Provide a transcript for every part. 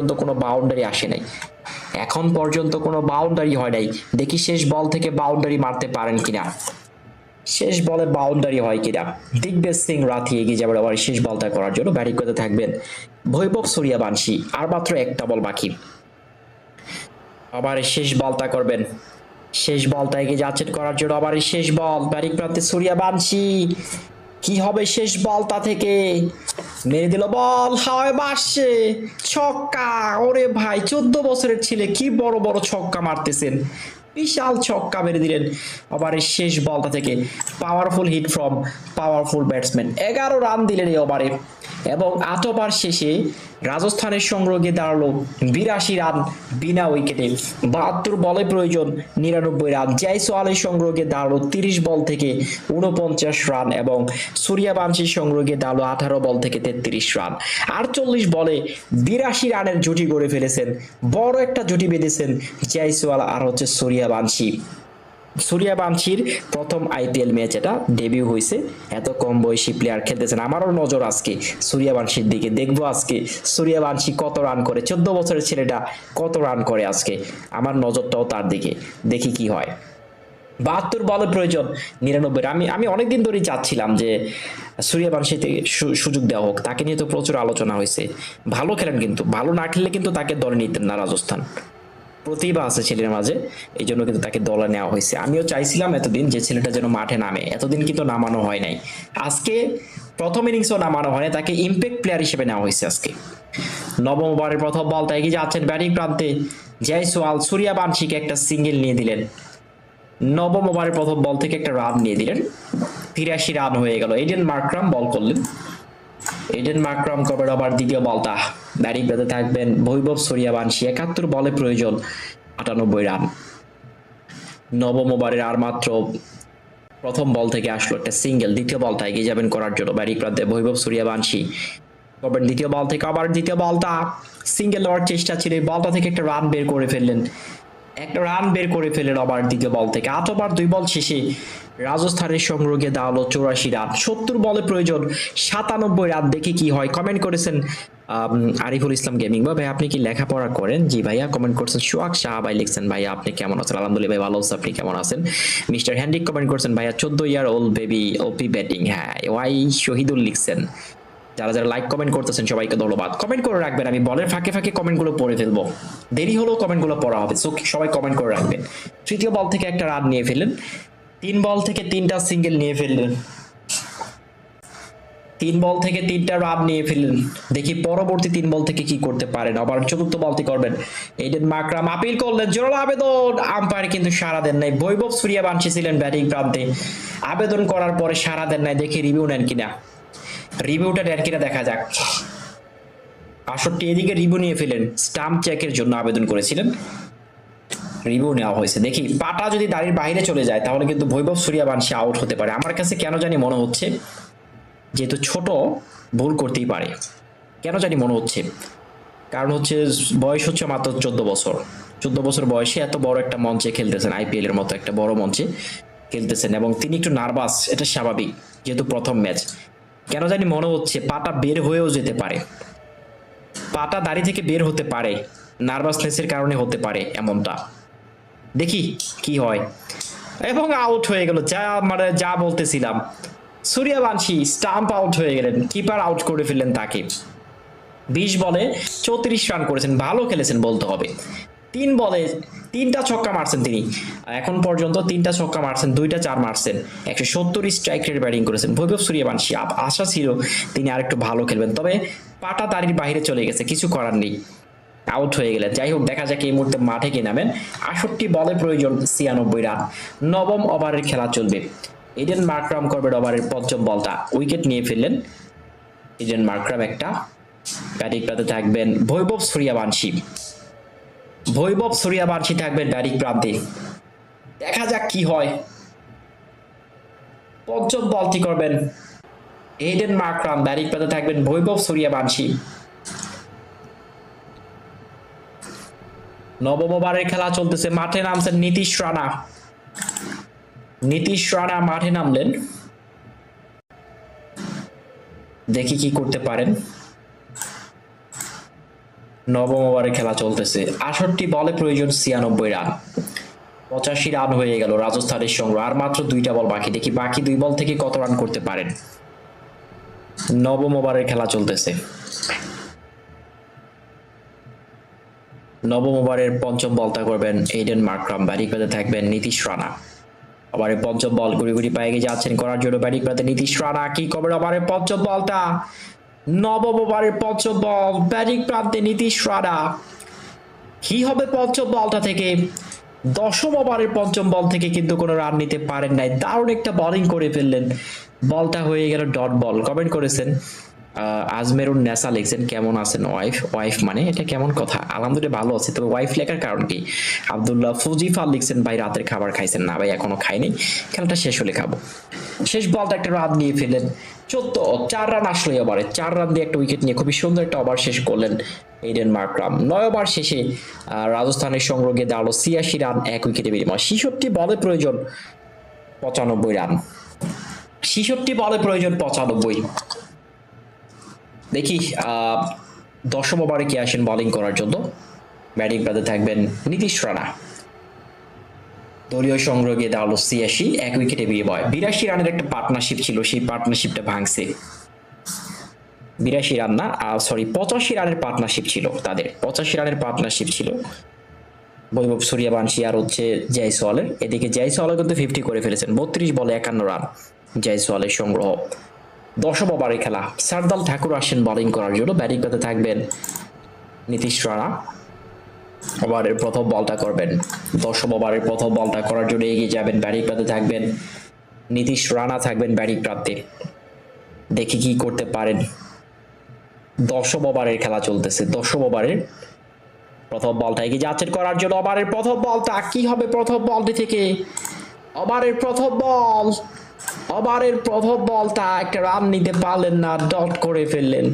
পর্যন্ত কোনো বাউন্ডারি আসে নাই। এখন পর্যন্ত কোনো বাউন্ডারি হয় নাই। দেখি শেষ বল থেকে বাউন্ডারি মারতে পারেন কিনা। শেষ বলে বাউন্ডারি হয় কিনা। দিগ্বেজ সিং রাথি এগিয়ে যাবে আবার শেষ বলটা করার জন্য ব্যাটিং করতে থাকবেন। বৈভব সূর্যবংশী আর মাত্র একটা বল বাকি। আবার শেষ বলটা করবেন। শেষ বলটা এগিয়ে যাচ্ছেন করার জন্য আবার শেষ বল ব্যাটিং প্রান্তে সূর্যবংশী কি হবে শেষ বলটা থেকে? মেরে দিল, বল, হাওয়ায় বাসছে। ছক্কা, ওরে ভাই, চোদ্দ বছরের ছেলে, কি বড় বড় ছক্কা মারতেছেন। বিশাল ছক্কা মেরে দিলেন। ওভারের শেষ বলটা থেকে powerful hit from powerful batsman এগারো রান দিলেন এই ওভারে। এবং আট ওভার শেষে রাজস্থানের সংগ্রহে দাঁড়াল বিরাশি রান বিনা উইকেটে। বাহাত্তর বলে প্রয়োজন, নিরানব্বই রান। জয়সওয়ালের সংগ্রহে দাঁড়াল তিরিশ বল থেকে উনপঞ্চাশ রান এবং সূর্যবংশীর সংগ্রহে দাঁড়াল আঠারো বল থেকে তেত্রিশ রান। আটচল্লিশ বলে বিরাশি রানের জুটি গড়ে ফেলেছেন। বড় একটা জুটি বেঁধেছেন জয়সওয়াল আর হচ্ছে সূর্যবংশী সূর্যবংশীর প্রথম আইপিএল ম্যাচ এটা ডেবিউ হয়েছে এত কম বয়সী প্লেয়ার খেলতেছেন। আমারও নজর আজকে সুরিয়া সূর্যবংশীর দিকে। দেখব আজকে সুরিয়া সূর্যবংশী কত রান করে। চোদ্দ বছরের ছেলেটা কত রান করে আজকে? আমার নজরটাও তার দিকে। দেখি কি হয়। বাহাত্তর বলে প্রয়োজন, নিরানব্বই। আমি আমি অনেকদিন ধরেই চাচ্ছিলাম যে সূর্যবংশীতে সু- সুযোগ দেওয়া হোক। তাকে নিয়ে তো প্রচুর আলোচনা হয়েছে ভালো খেলেন কিন্তু। ভালো না খেললে কিন্তু তাকে দলে নিতেন না রাজস্থান। প্রতিভা আছে ছেলের মাঝে, এই জন্য কিন্তু তাকে দলে নেওয়া হয়েছে। আমিও চাইছিলাম এতদিন যে ছেলেটা যেন মাঠে নামে। এতদিন কিন্তু নামানো হয় নাই। আজকে প্রথম ইনিংসও নামানো হয় তাকে ইম্প্যাক্ট প্লেয়ার হিসেবে নেওয়া হয়েছে আজকে। নবম ওভারের প্রথম বলটা এগিয়ে যাচ্ছেন ব্যাটিং প্রান্তে। জয়সওয়াল সূর্যবংশীকে একটা সিঙ্গেল নিয়ে দিলেন। নবম ওভারের প্রথম বল থেকে একটা রান নিয়ে দিলেন। তিরাশি রান হয়ে গেল। এডেন মার্করাম বল করলেন। এডেন মার্করাম করবেন আবার দ্বিতীয় বলটা। ব্যাটিং পেতে থাকবেন বৈভব সূর্যবংশী একাত্তর বলে প্রয়োজন, আটানব্বই রান। নবম ওভারের আর মাত্র প্রথম বল থেকে আসলো একটা সিঙ্গেল দ্বিতীয় বলটা এগিয়ে যাবেন করার জন্য ব্যাটিং প্রান্তে বৈভব সূর্যবংশী করবেন দ্বিতীয় বল থেকে আবার দ্বিতীয় বলটা সিঙ্গেল নেওয়ার চেষ্টা ছিল বলটা থেকে একটা রান বের করে ফেললেন একটা রান বের করে ফেলেন আবার দ্বিতীয় বল থেকে। আট ওভার দুই বল শেষে রাজস্থানের সংগ্রহে দাঁড়াল চৌরাশি রান। সত্তর বলে প্রয়োজন, সাতানব্বই রান দেখে কি হয়? কমেন্ট করেছেন আরিফুল ইসলাম গেমিং বা ভাই, আপনি কি লেখাপড়া করেন? জি ভাইয়া কমেন্ট করছেন সোহাগ শাহ ভাই লিখছেন, ভাইয়া, আপনি কেমন আছেন? আলহামদুলিল্লাহ, ভাই, ভালো আছেন আপনি কেমন আছেন? মিস্টার হ্যান্ডিক কমেন্ট করছেন, ভাইয়া চোদ্দ ইয়ার ওল্ড বেবি ওপি ব্যাটিং। হ্যাঁ ওয়াই শহীদুল লিখছেন যারা যারা লাইক কমেন্ট করতেছেন সবাইকে ধন্যবাদ। কমেন্ট করে রাখবেন, আমি বলের ফাঁকে ফাঁকে কমেন্টগুলো পড়ে ফেলব। দেরি হলেও কমেন্টগুলো পড়া হবে। সো সবাই কমেন্ট করে রাখবেন। তৃতীয় বল থেকে একটা রান নিয়ে ফেললেন। তিন বল থেকে তিনটা সিঙ্গেল নিয়ে ফেললেন। তিন বল থেকে তিনটা রান নিয়ে ফেললেন। দেখি পরবর্তী তিন বল থেকে কি করতে পারেন। আবার চতুর্থ বলটি করবেন। এইডেন মাকরাম আপিল করলেন। জোরালো আবেদন। আম্পায়ার কিন্তু সারা দেন নাই। বৈভব সূর্যবংশী ছিলেন ব্যাটিং প্রান্তে। আবেদন করার পরে সারা দেন নাই। দেখি রিভিউ নেন কিনা। রিভিউটা কিনা দেখা যাক। আষট্টি এদিকে রিভিউ নিয়ে ফেলেন। স্টাম্প চেকের জন্য আবেদন করেছিলেন। রিভিউ নেওয়া হয়েছে। দেখি, পাটা যদি দাড়ির বাইরে চলে যায়, তাহলে কিন্তু বৈভব সূর্যবংশী আউট হতে পারে। আমার কাছে কেন জানি মনে হচ্ছে, যেহেতু ছোট, ভুল করতেই পারে। কেন জানি মনে হচ্ছে। কারণ হচ্ছে, বয়স হচ্ছে মাত্র চোদ্দ বছর। চোদ্দ বছর বয়সে এত বড় একটা মঞ্চে খেলতেছেন আইপিএল এর মতো একটা বড় মঞ্চে খেলতেছেন। এবং তিনি একটু নার্ভাস এটা স্বাভাবিক, যেহেতু প্রথম ম্যাচ কেন জানি মনে হচ্ছে পাটা বের হয়েও যেতে পারে। পাটা দাড়ি থেকে বের হতে পারে, নার্ভাসনেসের কারণে হতে পারে এমনটা। দেখি কি হয়। এবং আউট হয়ে গেল, যা মানে যা বলতেছিলাম। সূর্যবংশী স্টাম্প আউট হয়ে গেলেন কিপার আউট করে ফেললেন তাকে। বিশ বলে চৌত্রিশ রান করেছেন, ভালো খেলেছেন বলতে হবে। তিন বলে তিনটা ছক্কা মারছেন তিনি। এখন পর্যন্ত তিনটা ছক্কা মারছেন, দুইটা চার মারছেন। একশো সত্তর স্ট্রাইক রেট ব্যাটিং করেছেন। বৈভব সূর্যবংশী আশা ছিল তিনি আরেকটু ভালো খেলবেন। তবে পাটা তারির বাইরে চলে গেছে, কিছু করার নেই। আউট হয়ে গেলেন। যাই হোক, দেখা যাক এই মুহূর্তে মাঠে কে নামেন। আষট্টি বলে প্রয়োজন ছিয়ানব্বই রান। নবম ওভারের খেলা চলবে। ইডেন মার্করাম করবেন ওভারের পঞ্চম বলটা। উইকেট নিয়ে ফেললেন। ইডেন মার্করাম একটা। ব্যাটিং প্রান্তে থাকবেন বৈভব সূর্যবংশী বৈভব সূর্যবংশী থাকবেন ব্যাটিং প্রান্তে দেখা যাক কি হয়। পঞ্চম বলটি করবেন? এইডেন মার্করাম ব্যাটিং প্রান্তে থাকবেন, বৈভব সূর্যবংশী নবম ওভারের খেলা চলতেছে, মাঠে নামছেন নীতিশ রানা। নীতিশ রানা মাঠে নামলেন। দেখি কি করতে পারেন। নবম ওভারে খেলা চলতেছে। আষট্টি বলে প্রয়োজন ছিয়ানব্বই রান। পঁচাশি রান হয়ে গেল রাজস্থানের সংগ্রহ আর মাত্র দুইটা বল বাকি। দেখি বাকি দুই বল থেকে কত রান করতে পারেন। নবম ওভারের খেলা চলতেছে। নবম ওভারের পঞ্চম বলটা করবেন এইডেন মার্ক্রাম ব্যাটিং পেতে থাকবেন নীতিশ রানা। ওভারে পঞ্চম বল গুড়ি গুড়ি পায়ে গিয়ে যাচ্ছেন করার জন্য ব্যাটিং পেতে নীতিশ রানা। কি করবেন ওভারের পঞ্চম বলটা? নবম ওভারের পঞ্চম বল, ব্যাটিং প্রান্তে নীতিশ রানা। কি হবে পঞ্চম বলটা থেকে? দশম ওভারের পঞ্চম বল থেকে কিন্তু কোনো রান নিতে পারেন নাই। দারুণ একটা বোলিং করে ফেললেন। বলটা হয়ে গেল ডট বল কমেন্ট করেছেন আজমেরুন নেসা লিখছেন, কেমন আছেন ওয়াইফ? ওয়াইফ মানে এটা কেমন কথা? আলহামদুলিল্লাহ ভালো আছে। তবে ওয়াইফ লেখার কারণ কি? আব্দুল্লাহ ফুজিফা লিখছেন, ভাই, রাতের খাবার খাইছেন না। ভাই, এখনও খাইনি। খেলাটা শেষ হলে খাব। শেষ বলটা একটা রাত নিয়ে ফেললেন। চোদ্দ চার রান আসলো ওভারে চার রান দিয়ে একটা উইকেট নিয়ে খুবই সুন্দর একটা ওভার শেষ করলেন এইডেন মার্ক্রাম নয় ওভার শেষে রাজস্থানের সংগ্রহে দাঁড়াল ছিয়াশি রান এক উইকেটে বিনিময়। ছিষট্টি বলে প্রয়োজন পঁচানব্বই রান ছিষট্টি বলে প্রয়োজন পঁচানব্বই। দেখি দশম ওভারে কে আসেন বোলিং করার জন্য? ব্যাটিং প্রাতে থাকবেন নীতিশ রানা। দলীয় সংগ্রহ দাঁড়াল ছিয়াশি, এক উইকেটে বিনিময় বিরাশি রানের একটা পার্টনারশিপ ছিল, সেই পার্টনারশিপটা ভাঙছে। বিরাশি রান না সরি পঁচাশি রানের পার্টনারশিপ ছিল তাদের। পঁচাশি রানের পার্টনারশিপ ছিল। বৈভব সূর্যবাংশী আর হচ্ছে জয়সওয়ালের। এদিকে জয়সওয়ালও কিন্তু ফিফটি করে ফেলেছেন, বত্রিশ বলে একান্ন রান। জয়সওয়ালের সংগ্রহ। দশম ওভারে খেলা। সারদাল ঠাকুর আসেন বোলিং করার জন্য। ব্যাটিং পেতে থাকবেন নীতিশ রানা। ওভারের প্রথম বলটা করবেন। দশম ওভারের প্রথম বলটা করার জন্য এগিয়ে যাবেন। ব্যাটিং প্রান্তে থাকবেন নীতিশ রানা। থাকবেন ব্যাটিং প্রান্তে। দেখি কি করতে পারেন। দশম ওভারের খেলা চলতেছে। দশম ওভারের প্রথম বলটা এগিয়ে যাচ্ছেন করার জন্য। ওভারের প্রথম বলটা কি হবে? প্রথম বলটি থেকে? ওভারের প্রথম বল ওভারের প্রথম বলটা একটা রান নিতে পারলেন না, ডট করে ফেললেন।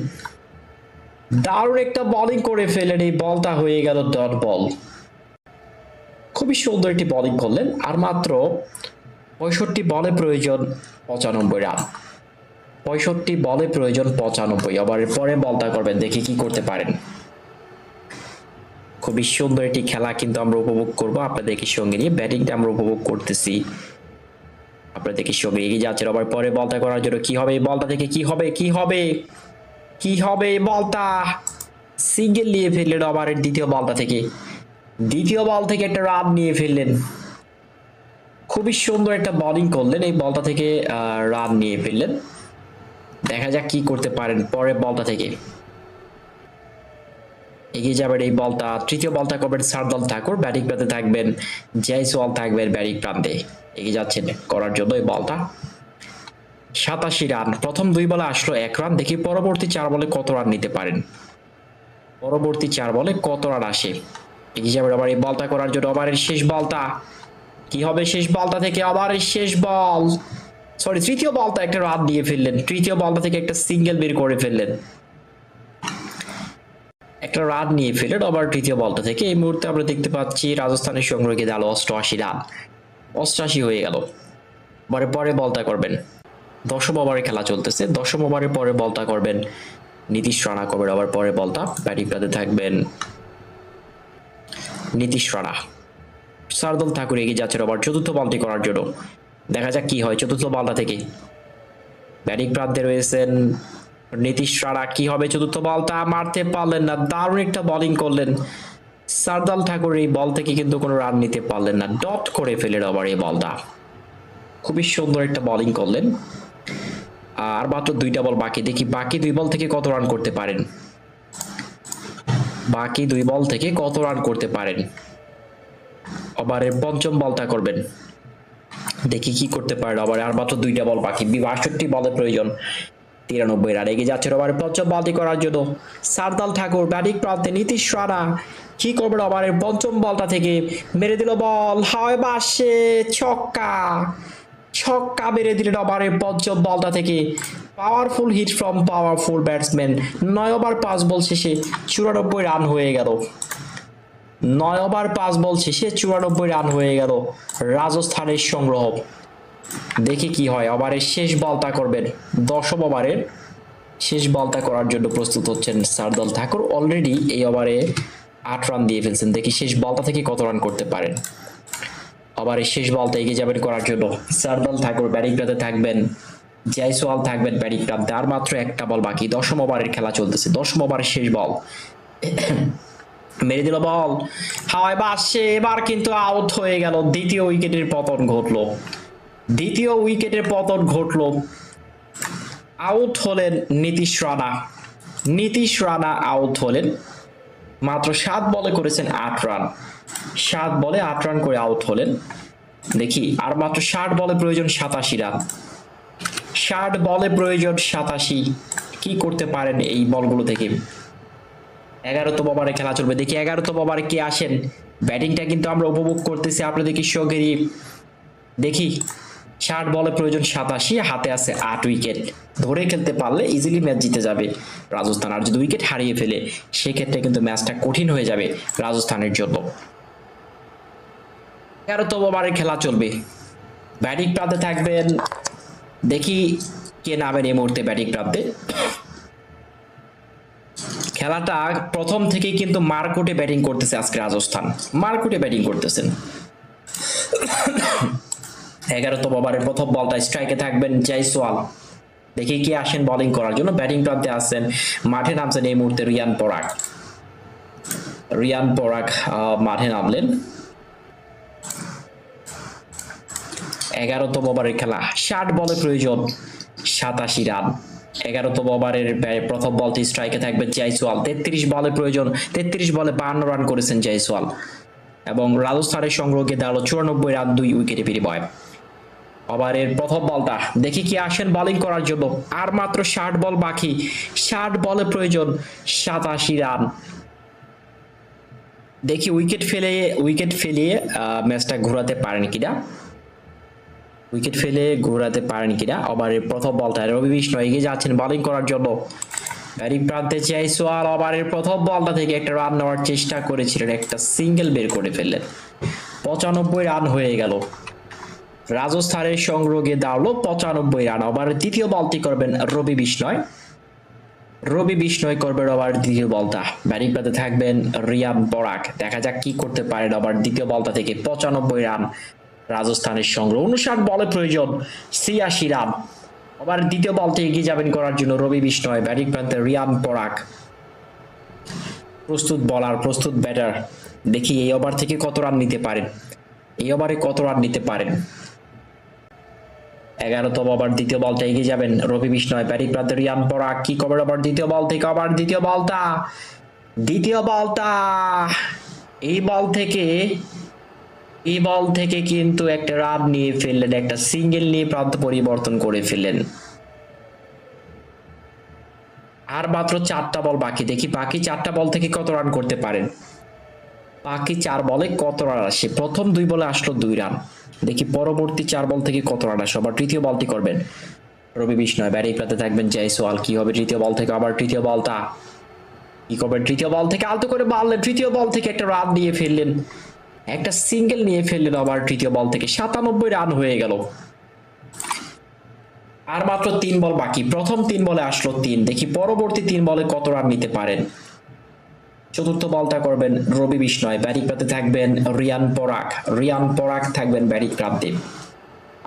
দারুণ একটা বোলিং করে ফেলেন এই বলটা হয়ে গেল ডট বল খুবই সুন্দর একটি বোলিং করলেন, আর মাত্র পঁয়ষট্টি বলে প্রয়োজন পঁচানব্বই রান। পঁয়ষট্টি বলে প্রয়োজন পঁচানব্বই আবার পরে বলটা করবেন, দেখি কি করতে পারেন। খুবই সুন্দর একটি খেলা কিন্তু আমরা উপভোগ করব, আপনাদেরকে সঙ্গে নিয়ে ব্যাটিংটা আমরা উপভোগ করতেছি। আপনাদেরকে সঙ্গে এগিয়ে যাচ্ছে আবার পরে বলটা করার জন্য কি হবে? বলটা থেকে কি হবে? কি হবে? কি হবে বলটা? সিঙ্গেল নিয়ে ফেললেন ওভারের দ্বিতীয় বলটা থেকে। দ্বিতীয় বল থেকে একটা রান নিয়ে ফেললেন। খুবই সুন্দর একটা বোলিং করলেন এই বলটা থেকে রান নিয়ে ফেললেন। দেখা যাক কি করতে পারেন পরে বলটা থেকে। এগিয়ে যাবেন এই বলটা। তৃতীয় বলটা করবেন সারদল ঠাকুর। ব্যাটিং প্রান্তে থাকবেন জয়সওয়াল থাকবেন ব্যাটিং প্রান্তে। এগিয়ে যাচ্ছেন করার জন্য এই বলটা। সাতাশি রান, প্রথম দুই বলে আসলো এক রান, দেখি পরবর্তী চার বলে কত রান নিতে পারেন? পরবর্তী চার বলে কত রান আসে? এগিয়ে যাবেন আবার এই বলটা করার জন্য ওভারের শেষ বলটা। কি হবে শেষ বলটা থেকে? ওভারের শেষ বল। সরি তৃতীয় বলটা একটা রান দিয়ে ফেললেন। তৃতীয় বলটা থেকে একটা সিঙ্গেল বের করে ফেললেন। একটা রান নিয়ে ফেলেন আবার তৃতীয় বলটা থেকে। এই মুহূর্তে আমরা দেখতে পাচ্ছি রাজস্থানের সংগ্রহে গেল অষ্টআশি রান। অষ্টআশি হয়ে গেল। পরে পরে বলটা করবেন। দশম ওভারে খেলা চলতেছে। দশম ওভারের পরে বলটা করবেন নীতিশ রানা করবেন আবার পরে বলটা ব্যাটিং প্রাতে থাকবেন নীতিশ রানা। সারদল ঠাকুর এগিয়ে যাচ্ছেন আবার চতুর্থ বলটি করার জন্য। দেখা যাক কি হয় চতুর্থ বলটা থেকে। ব্যাটিং প্রান্তে রয়েছেন নীতিশ রানা। কি হবে চতুর্থ বলটা মারতে পারলেন না। দারুণ একটা বোলিং করলেন সারদাল ঠাকুর এই বল থেকে কিন্তু কোনো রান নিতে পারলেন না। ডট করে ফেলেন আবার এই বলটা। খুবই সুন্দর একটা বলিং করলেন। আর মাত্র দুইটা বল বাকি। দেখি বাকি দুই বল থেকে কত রান করতে পারেন? বাকি দুই বল থেকে কত রান করতে পারেন? ওভারের পঞ্চম বলটা করবেন। দেখি কি করতে পারেন আবার। আর মাত্র দুইটা বল বাকি। বাষট্টি বলের প্রয়োজন। তিরানব্বই রান এগিয়ে যাচ্ছে ওভারের পঞ্চম বলটি করার জন্য। সারদাল ঠাকুর, ব্যাটিং প্রান্তে নীতিশ রানা। কি করবেন ওভারের পঞ্চম বলটা থেকে? মেরে দিল বল। হাওয়ায় বাসে, ছক্কা। ছক্কা মেরে দিলেন ওভারের পঞ্চম বলটা থেকে। Powerful hit from powerful batsman. নয় ওভার, পাঁচ বল শেষে চুরানব্বই রান হয়ে গেল। নয় ওভার, পাঁচ বল শেষে চুরানব্বই রান হয়ে গেল। রাজস্থানের সংগ্রহ। দেখি কি হয়। ওভারের শেষ বলটা করবেন। দশম ওভারের শেষ বলটা করার জন্য প্রস্তুত হচ্ছেন সারদল ঠাকুর। অলরেডি এই ওভারে আট রান দিয়ে ফেলছেন। দেখি শেষ বলটা থেকে কত রান করতে পারেন। এই শেষ বলটা এগিয়ে যাবেন করার জন্য। সারদল ঠাকুর ব্যাটিং থাকবেন। জয়সওয়াল থাকবেন ব্যাটিং আর মাত্র একটা বল বাকি। দশম ওভারের খেলা চলতেছে। দশম ওভারের শেষ বল মেরে দিল বল হাওয়ায় বাসছে এবার কিন্তু আউট হয়ে গেল। দ্বিতীয় উইকেটের পতন ঘটলো। দ্বিতীয় উইকেটের পতন ঘটলো। আউট হলেন নীতিশ রানা। নীতিশ রানা আউট হলেন। মাত্র সাত বলে করেছেন আট রান। সাত বলে আট রান করে আউট হলেন। দেখি, আর মাত্র ষাট বলে প্রয়োজন সাতাশি রান। ষাট বলে প্রয়োজন সাতাশি। কি করতে পারেন এই বলগুলো থেকে এগারোতম ওভারে খেলা চলবে। দেখি এগারোতম ওভারে কে আসেন। ব্যাটিংটা কিন্তু আমরা উপভোগ করতেছি আপনাদেরকে শোকেরই? দেখি। ষাট বলে প্রয়োজন সাতাশি, হাতে আছে আট উইকেট। ধরে খেলতে পারলে ইজিলি ম্যাচ জিতে যাবে। রাজস্থান আর যদি উইকেট হারিয়ে ফেলে, সেক্ষেত্রে কিন্তু ম্যাচটা কঠিন হয়ে যাবে রাজস্থানের জন্য। এগারোতম ওভারে খেলা চলবে। ব্যাটিং প্রান্তে থাকবেন, দেখি কে নামেন এই মুহূর্তে ব্যাটিং প্রান্তে। খেলাটা প্রথম থেকেই কিন্তু মারকুটে ব্যাটিং করতেছে আজকে রাজস্থান। মারকুটে ব্যাটিং করতেছেন। এগারোতম ওভারের প্রথম বলটা স্ট্রাইকে থাকবেন জয়সওয়াল। দেখি কি আসেন বোলিং করার জন্য। ব্যাটিং প্রান্তে আসছেন মাঠে নামছেন এই মুহূর্তে রিয়ান পরাগ। রিয়ান পরাগ মাঠে নামলেন। এগারোতম ওভারের খেলা, ষাট বলে প্রয়োজন, সাতাশি রান। এগারোতম ওভারের প্রথম বলটি স্ট্রাইকে থাকবে জয়সওয়াল। তেত্রিশ বলে প্রয়োজন, তেত্রিশ বলে বান্ন রান করেছেন জয়সওয়াল। এবং রাজস্থানের সংগ্রহকে দাঁড়াল চুরানব্বই রান, দুই উইকেটে বিনিময়। ওভারের প্রথম বলটা। দেখি কি আসেন বোলিং করার জন্য। আর মাত্র ষাট বল বাকি। ষাট বলে প্রয়োজন সাতাশি রান। দেখি উইকেট ফেলে উইকেট ফেলিয়ে ম্যাচটা ঘোরাতে পারেন কিনা? উইকেট ফেলে ঘোরাতে পারেন কিনা? ওভারের প্রথম বলটা। রবি বিষ্ণু এগিয়ে যাচ্ছেন বোলিং করার জন্য। ব্যাটিং প্রান্তে জয়সওয়াল ওভারের প্রথম বলটা থেকে একটা রান নেওয়ার চেষ্টা করেছিলেন। একটা সিঙ্গেল বের করে ফেললেন। পঁচানব্বই রান হয়ে গেল। রাজস্থানের সংগ্রহে দাঁড়াল পঁচানব্বই রান। ওভার দ্বিতীয় বলটি করবেন রবি বিষ্ণয়। রবি বিষ্ণয় করবেন ওভার দ্বিতীয় বলটা। ব্যাটিং প্রান্তে থাকবেন রিয়ান বরাক। দেখা যাক কি করতে পারেন ওভার দ্বিতীয় বলটা থেকে। পঁচানব্বই রান রাজস্থানের সংগ্রহ। উনষাট বলে প্রয়োজন ছিয়াশি রান। আবার দ্বিতীয় বলতে এগিয়ে যাবেন করার জন্য রবি বিষ্ণয়, ব্যাটিং প্রান্তে রিয়ান পরাক প্রস্তুত বলার, প্রস্তুত ব্যাটার। দেখি এই ওভার থেকে কত রান নিতে পারেন? এই ওভারে কত রান নিতে পারেন? এগারোতম ওভার দ্বিতীয় বলটা এগিয়ে যাবেন রবি বিষ্ণয় ব্যাটিং প্রান্তে রিয়ান পরাক কি কবে আবার দ্বিতীয় বল থেকে আবার দ্বিতীয় বলটা। দ্বিতীয় বলটা। এই বল থেকে, এই বল থেকে কিন্তু একটা রান নিয়ে ফেললেন, একটা সিঙ্গেল নিয়ে প্রান্ত পরিবর্তন করে ফেললেন। আর মাত্র চারটা বল বাকি। দেখি বাকি চারটা বল থেকে কত রান করতে পারেন? বাকি চার বলে কত রান আসে? প্রথম দুই বলে আসলো দুই রান। দেখি পরবর্তী চার বল থেকে কত রান আসে? আবার তৃতীয় বলটি করবেন। রবি বিষ্ণয়, ব্যাটিং প্রান্তে থাকবেন জয়সওয়াল কি হবে তৃতীয় বল থেকে? আবার তৃতীয় বলটা। কি করবেন? তৃতীয় বল থেকে আলতো করে মারলেন তৃতীয় বল থেকে একটা রান নিয়ে ফেললেন। একটা সিঙ্গেল নিয়ে ফেললেন আবার তৃতীয় বল থেকে। সাতানব্বই রান হয়ে গেল। আর মাত্র তিন বল বাকি। প্রথম তিন বলে আসলো তিন। দেখি পরবর্তী তিন বলে কত রান নিতে পারেন? চতুর্থ বলটা করবেন রবি বিষ্ণয় ব্যাটিং প্রান্তে থাকবেন রিয়ান পরাক রিয়ান পরাক থাকবেন ব্যাটিং প্রান্তে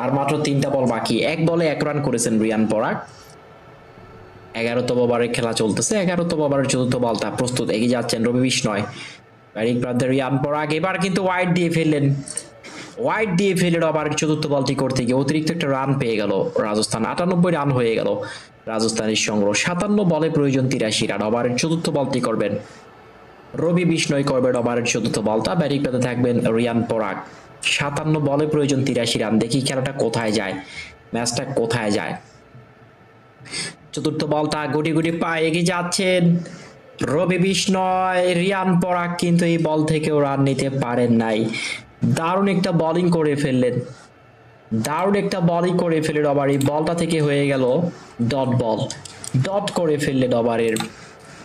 আর মাত্র তিনটা বল বাকি, এক বলে এক রান করেছেন রিয়ান পরাগ। এগারোতম ওভারের খেলা চলতেছে, এগারোতম ওভারের চতুর্থ বলটা প্রস্তুত, এগিয়ে যাচ্ছেন রবি বিষ্ণয়। ব্যাটিং প্রান্তে রিয়ান পরাগ, এবার কিন্তু ওয়াইড দিয়ে ফেললেন। ওয়াইড দিয়ে ফেললেন আবার চতুর্থ বলটি করতে গিয়ে অতিরিক্ত একটা রান পেয়ে গেল রাজস্থান, আটানব্বই রান হয়ে গেল রাজস্থানের সংগ্রহ। সাতান্ন বলে প্রয়োজন তিরাশি রান ওভারের চতুর্থ বলটি করবেন রবি বিষ্ণয় করবেন ওভারের চতুর্থ বলটা। ব্যাটিং পেতে থাকবেন রিয়ান পরাগ সাতান্ন বলে প্রয়োজন তিরাশি রান। দেখি খেলাটা কোথায় যায়। ম্যাচটা কোথায় যায়। চতুর্থ বলটা গুটি গুটি পায়ে এগিয়ে যাচ্ছেন রবি বিষ্ণয় রিয়ান পরাগ কিন্তু এই বল থেকেও রান নিতে পারেন নাই। দারুণ একটা বলিং করে ফেললেন। দারুণ একটা বলিং করে ফেললেন আবার এই বলটা থেকে হয়ে গেল ডট বল ডট করে ফেললেন ওভারের।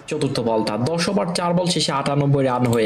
চতুর্থ বলটা দশ ওভার চার বল শেষে আটানব্বই রান হয়ে